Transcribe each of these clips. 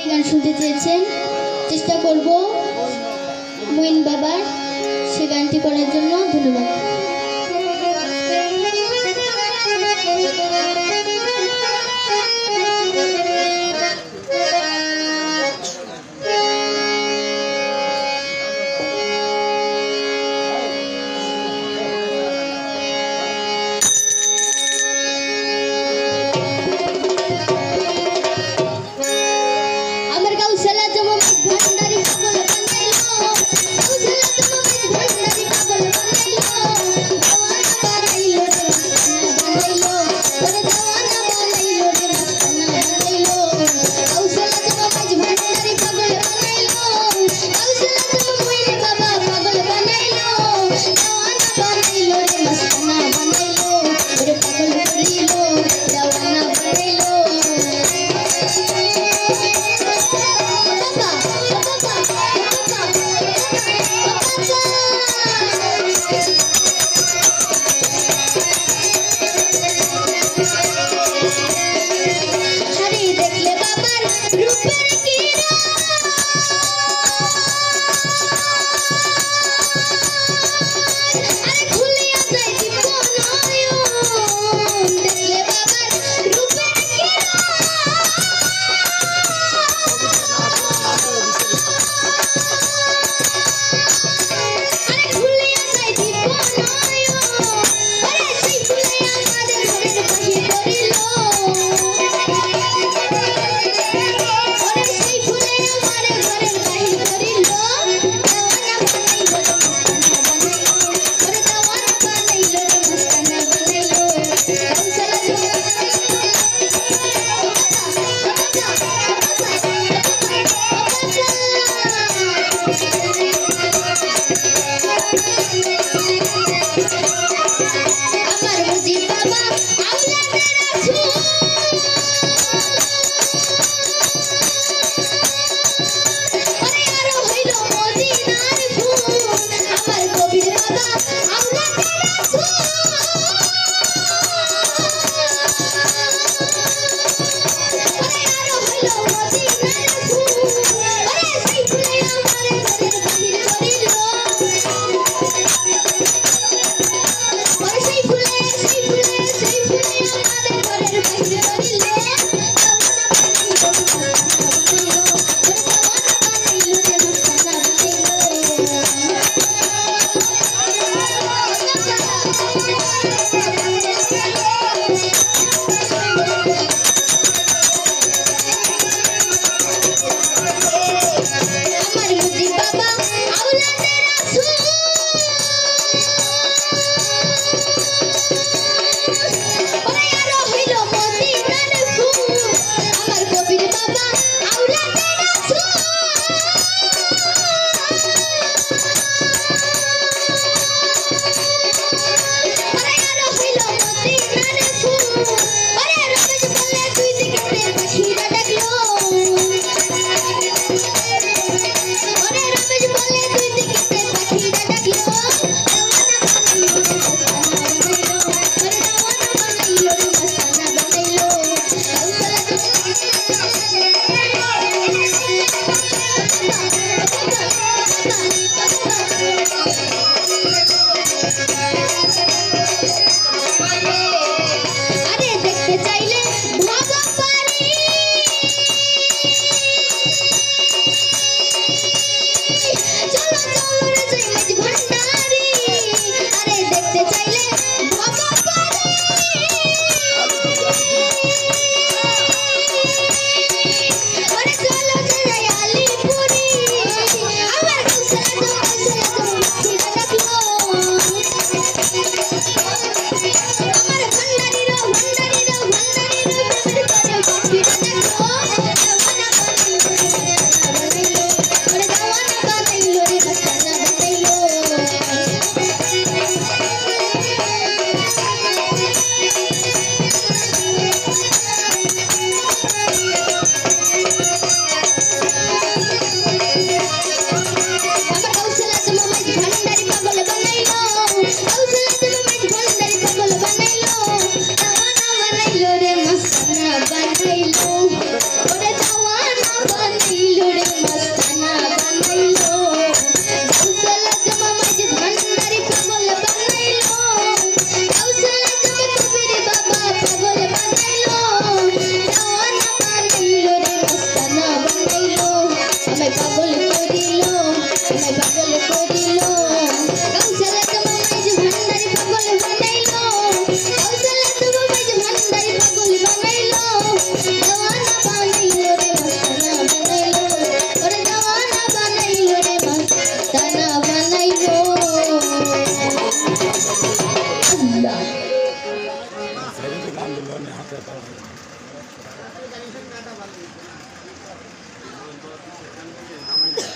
গান শুনতে চেয়েছেন চেষ্টা করব মইন বাবার সে গানটি করার জন্য। ধন্যবাদ।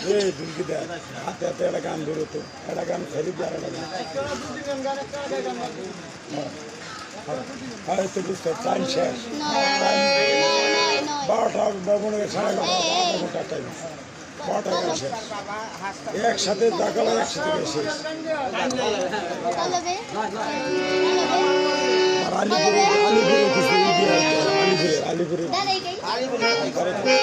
এই দুলকি দেয় হাতে হাতে একটা গান ধরো তো একটা গান ফেরি দিয়ে একটা গান। হ্যাঁ, হ্যাঁ। হয়তো বুঝতে টাইম শেষ। বারোটা মনে হয় সাড়ে এগারোটা ঘণ্টা টাইম বারোটা গান শেষ। একসাথে দেখাল একসাথে শেষ। আলিপুরে আলিপুরে কিছু ই দিয়ে আসবে, আলিপুরে। আলিপুরে আলিপুরে।